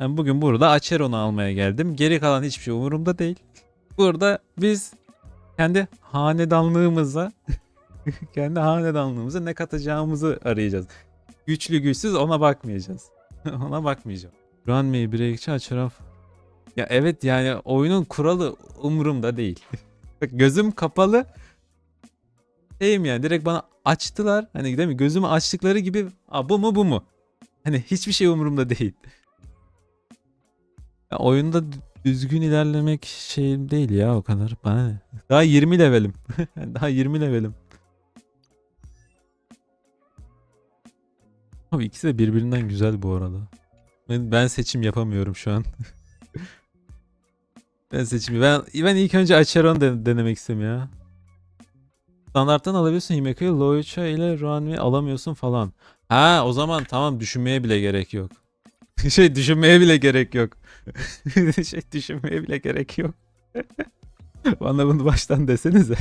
Ben bugün burada Acheron'u almaya geldim. Geri kalan hiçbir şey umurumda değil. Burada biz kendi hanedanlığımıza kendi hanedanlığımıza ne katacağımızı arayacağız. Güçlü güçsüz ona bakmayacağız. ona bakmayacağım. Run me breakçi Acheron. Ya evet yani oyunun kuralı umurumda değil. Bak gözüm kapalı. Şeyim yani direkt bana açtılar. Hani değil mi? Gözümü açtıkları gibi Aa, bu mu bu mu? Hani hiçbir şey umurumda değil. Ya oyunda düzgün ilerlemek şey değil ya o kadar. Bana ne? Daha 20 levelim. Daha 20 levelim. Abi ikisi de birbirinden güzel bu arada. Ben, ben seçim yapamıyorum şu an. ben seçim ben ben ilk önce Acheron de- denemek istiyorum ya. Standarttan alabiliyorsun Himeka'yı, Loicha ile Ruanmi alamıyorsun falan. Ha o zaman tamam düşünmeye bile gerek yok. şey düşünmeye bile gerek yok. şey düşünmeye bile gerek yok. Bana bunu baştan desenize.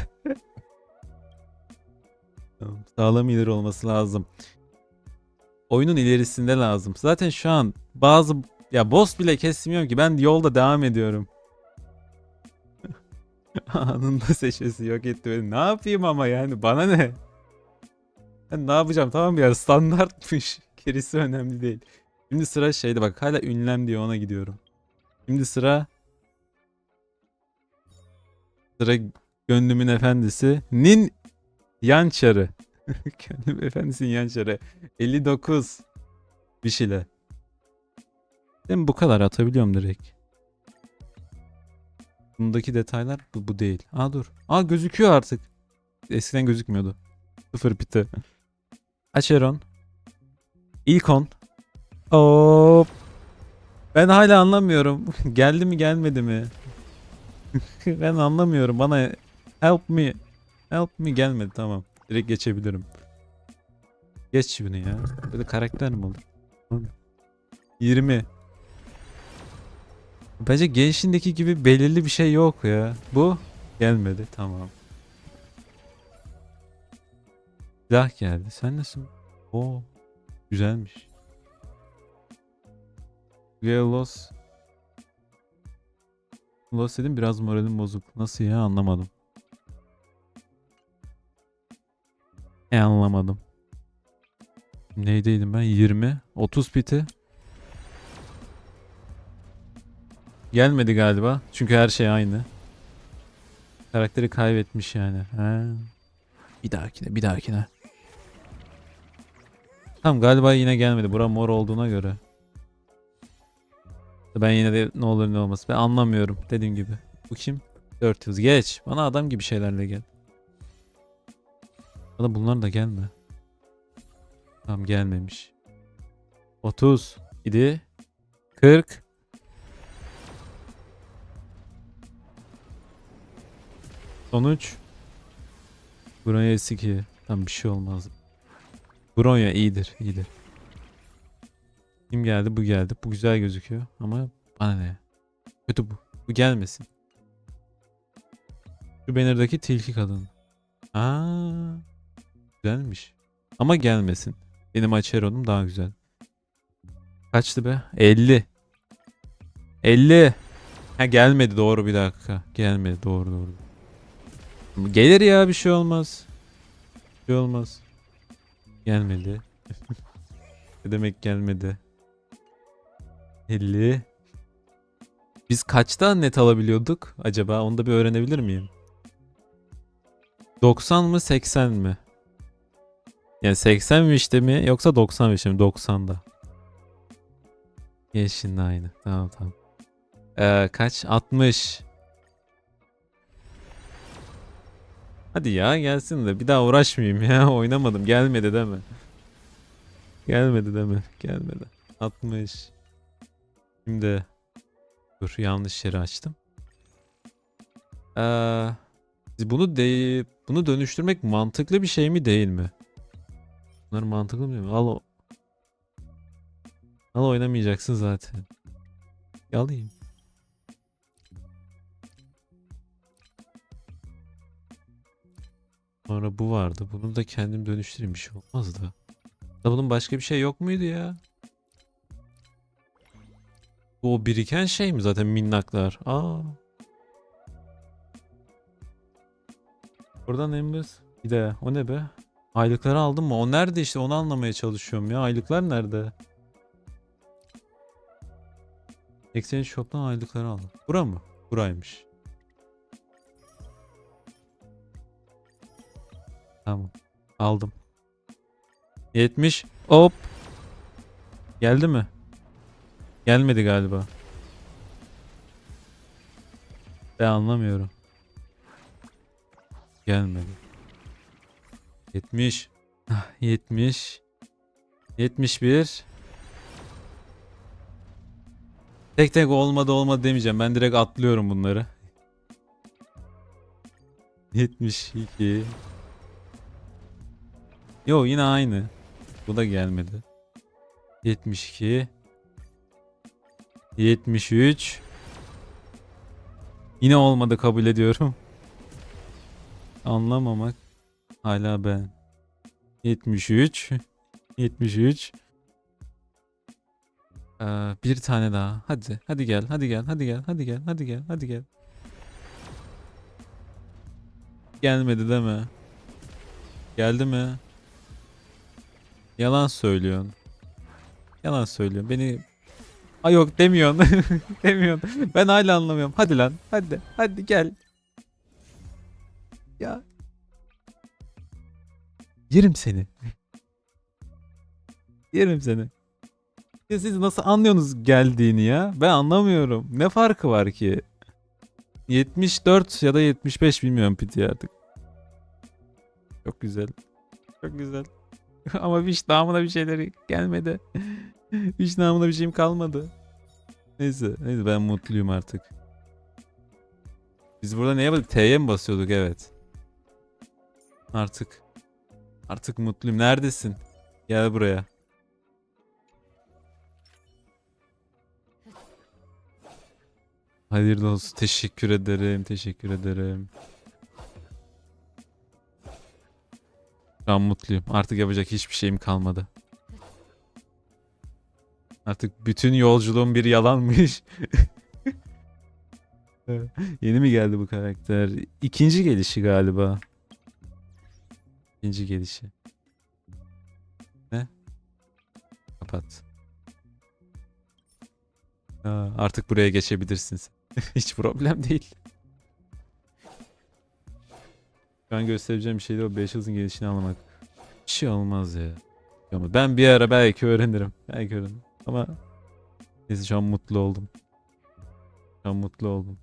Tamam, Sağlam ileri olması lazım. Oyunun ilerisinde lazım. Zaten şu an bazı ya boss bile kesmiyorum ki ben yolda devam ediyorum. Anında seçmesi yok etti beni. Ne yapayım ama yani bana ne? Ben ne yapacağım tamam ya standartmış. Gerisi önemli değil. Şimdi sıra şeyde bak hala ünlem diyor ona gidiyorum. Şimdi sıra sıra gönlümün efendisi Nin Yançarı. Gönlüm efendisinin Yançarı. 59 bir şeyle. Ben bu kadar atabiliyorum direkt. Bundaki detaylar bu, bu değil. Aa dur. Aa gözüküyor artık. Eskiden gözükmüyordu. Sıfır pite. Acheron. İlkon. Hop. Ben hala anlamıyorum. Geldi mi gelmedi mi? ben anlamıyorum. Bana help me. Help me gelmedi tamam. Direkt geçebilirim. Geç bunu ya. Böyle karakter mi olur? 20. Bence gençliğindeki gibi belirli bir şey yok ya. Bu gelmedi tamam. Silah geldi. Sen nasılsın? Oo. Güzelmiş. Los. Los dedim biraz moralim bozuk. Nasıl ya anlamadım. E anlamadım. Neydeydim ben? 20. 30 piti. Gelmedi galiba. Çünkü her şey aynı. Karakteri kaybetmiş yani. Ha. Bir dahakine, bir dahakine. Tamam galiba yine gelmedi. Bura mor olduğuna göre. Ben yine de ne olur ne olmaz. Ben anlamıyorum dediğim gibi. Bu kim? 4 yıl. Geç. Bana adam gibi şeylerle gel. Bana bunlar da gelme. Tamam gelmemiş. 30 idi. 40 Sonuç Bronya S2 Tam bir şey olmaz. Bronya iyidir, iyidir. Kim geldi? Bu geldi. Bu güzel gözüküyor ama bana ne? Kötü bu. Bu gelmesin. Şu banner'daki tilki kadın. Aa, güzelmiş. Ama gelmesin. Benim Acheron'um daha güzel. Kaçtı be? 50. 50. Ha gelmedi doğru bir dakika. Gelmedi doğru doğru. Gelir ya bir şey olmaz. Bir şey olmaz. Gelmedi. ne demek gelmedi? 50. Biz kaçta net alabiliyorduk acaba? Onu da bir öğrenebilir miyim? 90 mı 80 mi? Yani 80 mi işte mi yoksa 90 mi işte mi? 90'da. Geç şimdi aynı. Tamam tamam. Ee, kaç? 60. Hadi ya gelsin de bir daha uğraşmayayım ya. Oynamadım. Gelmedi deme. Gelmedi deme. Gelmedi. 60. Şimdi dur yanlış yeri açtım. Ee, bunu de bunu dönüştürmek mantıklı bir şey mi değil mi? Bunlar mantıklı mı? Al o. Al oynamayacaksın zaten. Alayım. Sonra bu vardı. Bunu da kendim dönüştüreyim bir şey olmaz da. Da bunun başka bir şey yok muydu ya? Bu o biriken şey mi zaten minnaklar? Aa. Buradan Embers. Bir de o ne be? Aylıkları aldım mı? O nerede işte onu anlamaya çalışıyorum ya. Aylıklar nerede? Exchange Shop'tan aylıkları aldım. Bura mı? Buraymış. Tamam. Aldım. 70. Hop. Geldi mi? Gelmedi galiba. Ben anlamıyorum. Gelmedi. 70. Ah, 70. 71. Tek tek olmadı olmadı demeyeceğim. Ben direkt atlıyorum bunları. 72. Yo yine aynı. Bu da gelmedi. 72. 73. Yine olmadı kabul ediyorum. Anlamamak. Hala ben. 73. 73. Ee, bir tane daha. Hadi. Hadi gel. Hadi gel. Hadi gel. Hadi gel. Hadi gel. Hadi gel. Gelmedi değil mi? Geldi mi? Yalan söylüyorsun. Yalan söylüyorsun. Beni Ay yok demiyorsun. demiyorsun. Ben hala anlamıyorum. Hadi lan. Hadi. Hadi gel. Ya. Yerim seni. Yerim seni. Ya siz nasıl anlıyorsunuz geldiğini ya? Ben anlamıyorum. Ne farkı var ki? 74 ya da 75 bilmiyorum piti artık. Çok güzel. Çok güzel. Ama hiç damına bir şeyleri gelmedi. hiç namına bir şeyim kalmadı. Neyse, neyse ben mutluyum artık. Biz burada neye basıyorduk? T'ye mi basıyorduk? Evet. Artık. Artık mutluyum. Neredesin? Gel buraya. Hayırlı olsun. Teşekkür ederim. Teşekkür ederim. Şu an mutluyum. Artık yapacak hiçbir şeyim kalmadı. Artık bütün yolculuğum bir yalanmış. Yeni mi geldi bu karakter? İkinci gelişi galiba. İkinci gelişi. Ne? Kapat. Aa, artık buraya geçebilirsin. Hiç problem değil. Şu an göstereceğim bir şey de o 5 hızın gelişini anlamak. Bir şey olmaz ya. Ama ben bir ara belki öğrenirim. Belki öğrenirim. Ama neyse şu an mutlu oldum. Şu an mutlu oldum.